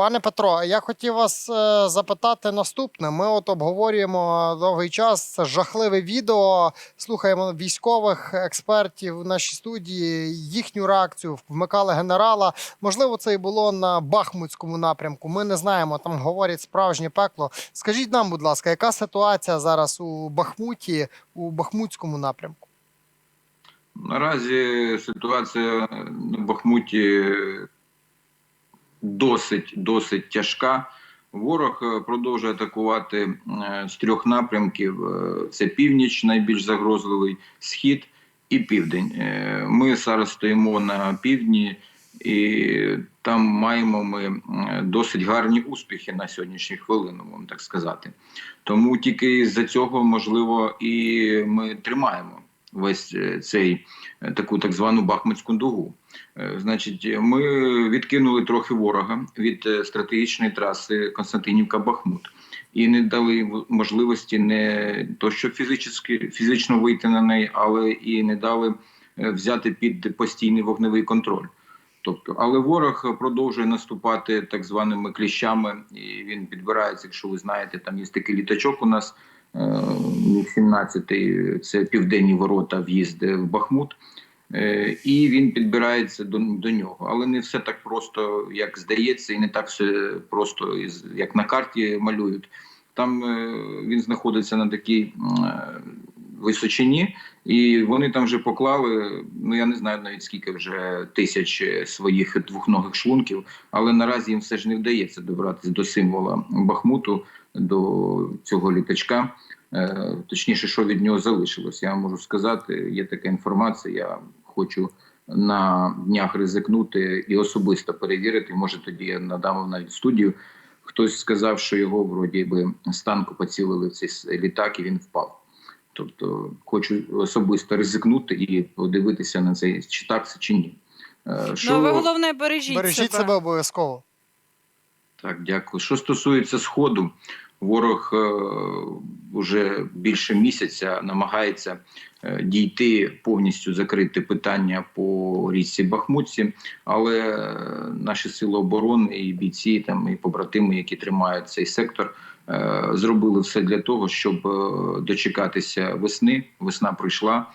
Пане Петро, я хотів вас е, запитати наступне. Ми от обговорюємо довгий час це жахливе відео. Слухаємо військових експертів в нашій студії, їхню реакцію вмикали генерала. Можливо, це і було на Бахмутському напрямку. Ми не знаємо. Там говорять справжнє пекло. Скажіть нам, будь ласка, яка ситуація зараз у Бахмуті, у Бахмутському напрямку? Наразі ситуація на Бахмуті досить досить тяжка. Ворог е, продовжує атакувати е, з трьох напрямків: Е, це північ, найбільш загрозливий, схід і південь. Ми зараз стоїмо на півдні, і там маємо ми досить гарні успіхи на сьогоднішню хвилину, вам так сказати. Тому тільки з-за цього можливо і ми тримаємо весь е, цей е, таку так звану Бахмутську дугу. Е, Значить, ми відкинули трохи ворога від стратегічної траси Константинівка-Бахмут і не дали можливості не то, що фізично, фізично вийти на неї, але і не дали взяти під постійний вогневий контроль. Тобто, але ворог продовжує наступати так званими кліщами, і він підбирається. Якщо ви знаєте, там є такий літачок у нас. Е, Міг 17 це південні ворота в'їзд в Бахмут. Е, і він підбирається до, до нього. Але не все так просто, як здається, і не так все просто, як на карті малюють. Там е, він знаходиться на такій височині, і вони там вже поклали. Ну я не знаю навіть скільки вже тисяч своїх двохногих шлунків, але наразі їм все ж не вдається добратися до символа Бахмуту, до цього літачка. Е, точніше, що від нього залишилось. Я можу сказати, є така інформація. Я хочу на днях ризикнути і особисто перевірити. Може, тоді я надам навіть студію. Хтось сказав, що його вроді би з танку поцілили в цей літак, і він впав. Тобто, хочу особисто ризикнути і подивитися на це, чи так це чи ні. Що... Ну, ви головне бережіть, Бережіть себе обов'язково. Так, дякую. Що стосується сходу, ворог е, вже більше місяця намагається е, дійти повністю закрити питання по річці Бахмутці, але е, наші сили оборони і бійці, там і побратими, які тримають цей сектор, е, зробили все для того, щоб е, дочекатися весни. Весна прийшла.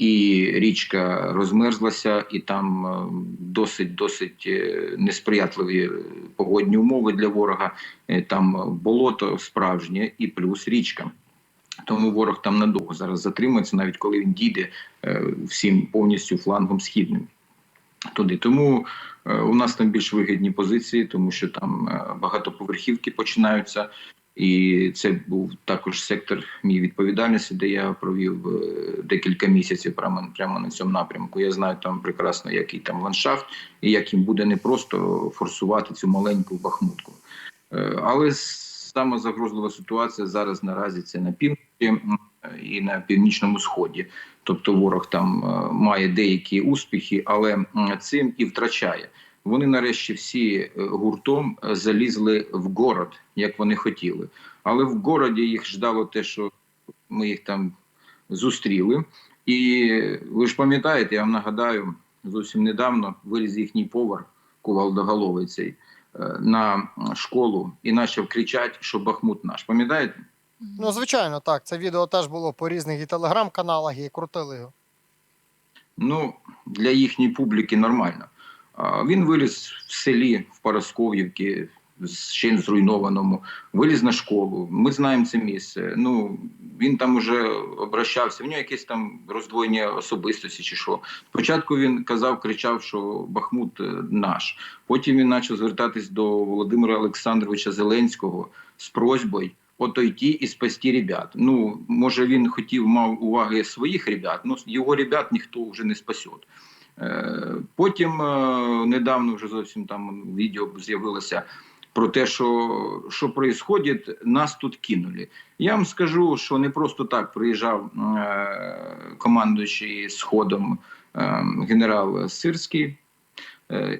І річка розмерзлася, і там е, досить досить е, несприятливі е, погодні умови для ворога. Там болото справжнє і плюс річка. Тому ворог там надовго зараз затримається, навіть коли він дійде всім повністю флангом східним туди. Тому у нас там більш вигідні позиції, тому що там багатоповерхівки починаються. І це був також сектор мій відповідальності, де я провів е, декілька місяців прямо, прямо на цьому напрямку. Я знаю там прекрасно, який там ландшафт, і як їм буде непросто форсувати цю маленьку бахмутку. Е, Але саме загрозлива ситуація зараз наразі це на півночі і на північному сході. Тобто ворог там е, має деякі успіхи, але цим і втрачає. Вони нарешті всі е, гуртом е, залізли в город, як вони хотіли. Але в городі їх ждало те, що ми їх там зустріли. І ви ж пам'ятаєте, я вам нагадаю, зовсім недавно виліз їхній повар кувалдоголовий цей е, на школу і почав кричати, що Бахмут наш. Пам'ятаєте? Ну, звичайно, так. Це відео теж було по різних і телеграм-каналах, і крутили його. Ну, для їхньої публіки нормально. Він виліз в селі в Парасков'ївці, ще зруйнованому, виліз на школу. Ми знаємо це місце. Ну він там уже обращався. В нього якесь там роздвоєння особистості чи що. Спочатку він казав, кричав, що Бахмут е, наш. Потім він почав звертатись до Володимира Олександровича Зеленського з просьбою отойти і спасти ребят. Ну, може, він хотів, мав уваги своїх ребят, але його ребят ніхто вже не спасе. Е, Потім е, недавно вже зовсім там відео з'явилося про те, що що происходит, нас тут кинули. Я вам скажу, що не просто так приїжджав е, командуючий сходом генерал Сирський.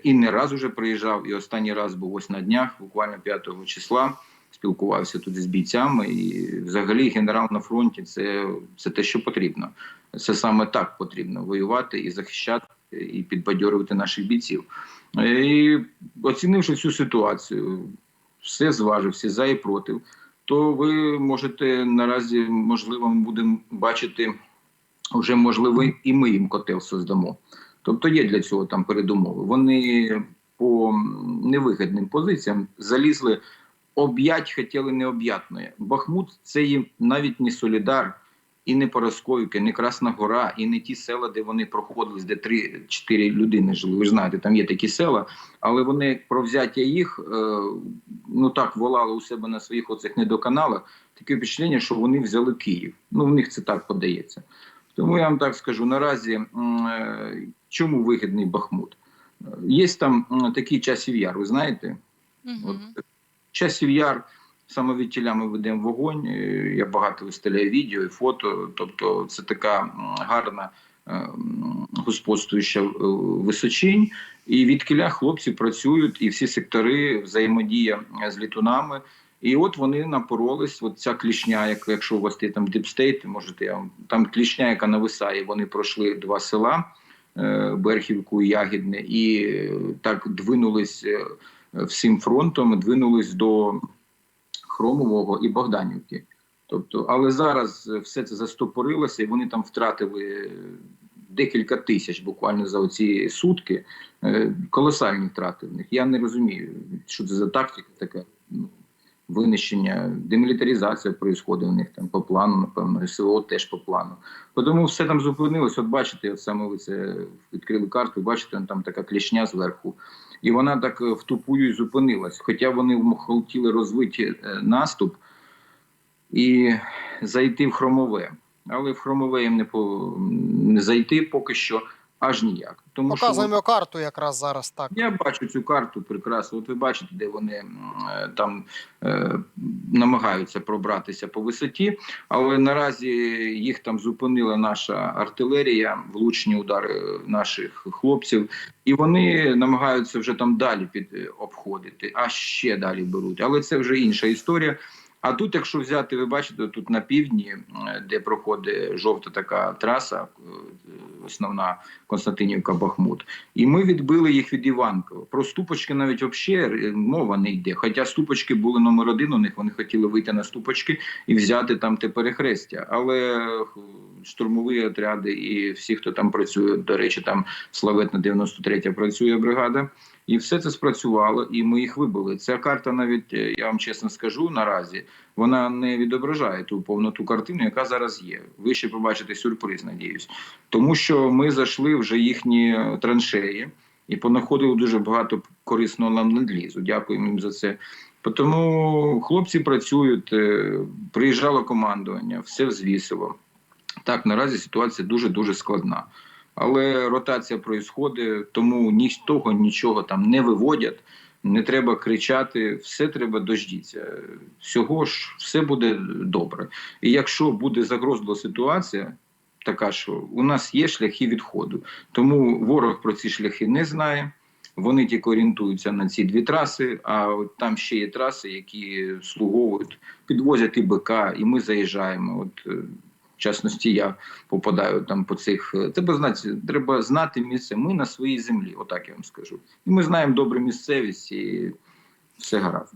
І не раз уже приїжджав, і останній раз був ось на днях, буквально 5 числа. Спілкувався тут з бійцями, і взагалі генерал на фронті це, це те, що потрібно. Це саме так потрібно воювати і захищати і підбадьорювати наших бійців. І оцінивши цю ситуацію, все зважив, всі за і проти, то ви можете наразі, можливо, ми будемо бачити вже можливо, і ми їм котел создамо. Тобто є для цього там передумови. Вони по невигідним позиціям залізли об'ять, хотіли необ'ятної. Бахмут це їм навіть не Солідар, і не Поросковіки, не Красна Гора, і не ті села, де вони проходили, де 3-4 людини жили. Ви ж знаєте, там є такі села, але вони про взяття їх е, ну так волали у себе на своїх оцих недоканалах. Таке впечатлення, що вони взяли Київ. Ну, в них це так подається. Тому я вам так скажу: наразі е, чому вигідний Бахмут? Є там м, такий часів яр, ви знаєте? От, часів яр саме від тіля ведемо вогонь. е, Я багато виставляю відео і фото. Тобто, це така гарна е, господствуюча е, височинь. І від кіля хлопці працюють, і всі сектори взаємодія з літунами. І от вони напоролись. От ця клішня, як якщо у вас є там дипстейт, можете я там клішня, яка нависає. Вони пройшли два села Берхівку і Ягідне, і так двинулись всім фронтом, двинулись до Хромового і Богданівки. Тобто, але зараз е, все це застопорилося, і вони там втратили е, декілька тисяч буквально за оці сутки. Е, Колосальні втрати в них. Я не розумію, що це за тактика така. Винищення, демілітаризація проїсходить у них там по плану, напевно, СВО теж по плану. Тому все там зупинилось. От бачите, от саме ви це відкрили карту, бачите, там така клішня зверху. І вона так е, в тупую і зупинилась. Хоча вони хотіли розвити е, наступ і зайти в хромове. Але в хромове їм не, по, не зайти поки що аж ніяк. Тому що Показуємо карту якраз зараз так. я бачу цю карту прекрасно. От ви бачите, де вони е, там е, намагаються пробратися по висоті, але наразі їх там зупинила наша артилерія, влучні удари наших хлопців, і вони намагаються вже там далі під е, обходити, а ще далі беруть. Але це вже інша історія. А тут, якщо взяти, ви бачите, тут на півдні, е, де проходить жовта така траса, е, основна Константинівка Бахмут, і ми відбили їх від Іванкова. Про ступочки навіть взагалі мова не йде. Хоча ступочки були номер один у них, вони хотіли вийти на ступочки і взяти там те перехрестя. Але е, штурмові отряди і всі, хто там працює, до речі, там славетна 93-я працює бригада. І все це спрацювало, і ми їх вибили. Ця карта, навіть е, я вам чесно скажу, наразі вона не відображає ту повноту картину, яка зараз є. Ви ще побачите сюрприз, надіюсь. Тому що ми зайшли вже їхні траншеї і понаходили дуже багато корисного нам надлізу. Дякуємо їм за це. Тому хлопці працюють, е, приїжджало командування, все взвісило. Так, наразі ситуація дуже дуже складна. Але ротація проїсходить, тому ні з того нічого там не виводять. Не треба кричати, все треба дождіться. Всього ж все буде добре. І якщо буде загрозлива ситуація, така що у нас є шляхи відходу. Тому ворог про ці шляхи не знає. Вони тільки орієнтуються на ці дві траси, а от там ще є траси, які слуговують, підвозять і БК, і ми заїжджаємо. От е, в частності я попадаю там по цих. е, Треба знати, треба знати місце. Ми на своїй землі, отак я вам скажу. І ми знаємо добру місцевість і все гаразд.